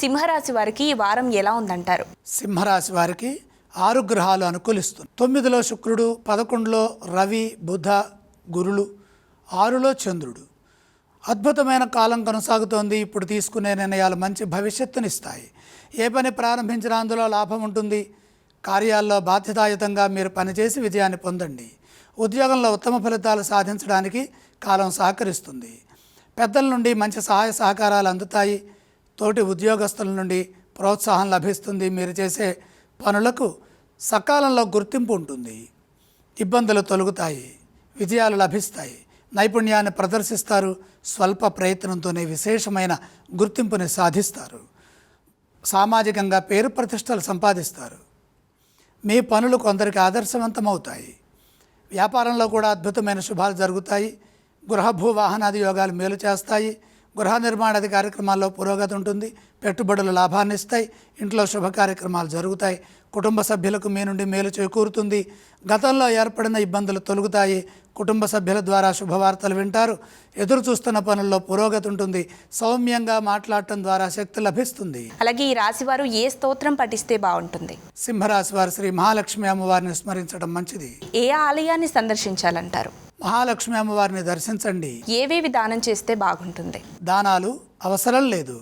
సింహరాశి వారికి ఈ వారం ఎలా ఉందంటారు? సింహరాశి వారికి ఆరు గ్రహాలు అనుకూలిస్తుంది. తొమ్మిదిలో శుక్రుడు పదకొండులో రవి బుధ గురులు ఆరులో చంద్రుడు. అద్భుతమైన కాలం కొనసాగుతోంది. ఇప్పుడు తీసుకునే నిర్ణయాలు మంచి భవిష్యత్తునిస్తాయి. ఏ పని ప్రారంభించినా అందులో లాభం ఉంటుంది. కార్యాల్లో బాధ్యతాయుతంగా మీరు పనిచేసి విజయాన్ని పొందండి. ఉద్యోగంలో ఉత్తమ ఫలితాలు సాధించడానికి కాలం సహకరిస్తుంది. పెద్దల నుండి మంచి సహాయ సహకారాలు అందుతాయి. తోటి ఉద్యోగస్తుల నుండి ప్రోత్సాహం లభిస్తుంది. మీరు చేసే పనులకు సకాలంలో గుర్తింపు ఉంటుంది. ఇబ్బందులు తొలగుతాయి. విజయాలు లభిస్తాయి. నైపుణ్యాన్ని ప్రదర్శిస్తారు. స్వల్ప ప్రయత్నంతోనే విశేషమైన గుర్తింపుని సాధిస్తారు. సామాజికంగా పేరు ప్రతిష్టలు సంపాదిస్తారు. మీ పనులు కొందరికి ఆదర్శవంతమవుతాయి. వ్యాపారంలో కూడా అద్భుతమైన శుభాలు జరుగుతాయి. గృహభూ వాహనాది యోగాలు మేలు చేస్తాయి. గృహ నిర్మాణాది కార్యక్రమాల్లో పురోగతి ఉంటుంది పెట్టుబడులు లాభాన్ని ఇస్తాయి ఇంట్లో శుభ కార్యక్రమాలు జరుగుతాయి కుటుంబ సభ్యులకు మీ నుండి మేలు చేకూరుతుంది. గతంలో ఏర్పడిన ఇబ్బందులు తొలగుతాయి. కుటుంబ సభ్యుల ద్వారా శుభవార్తలు వింటారు. ఎదురు చూస్తున్న పనుల్లో పురోగతి ఉంటుంది. సౌమ్యంగా మాట్లాడటం ద్వారా శక్తి లభిస్తుంది. అలాగే ఈ రాశి వారు ఏ స్తోత్రం పఠిస్తే బాగుంటుంది? సింహరాశి వారు శ్రీ మహాలక్ష్మి అమ్మవారిని స్మరించడం మంచిది. ఏ ఆలయాన్ని సందర్శించాలంటారు? మహాలక్ష్మి అమ్మవారిని దర్శించండి. ఏవేవి దానం చేస్తే బాగుంటుంది? దానాలు అవసరం లేదు.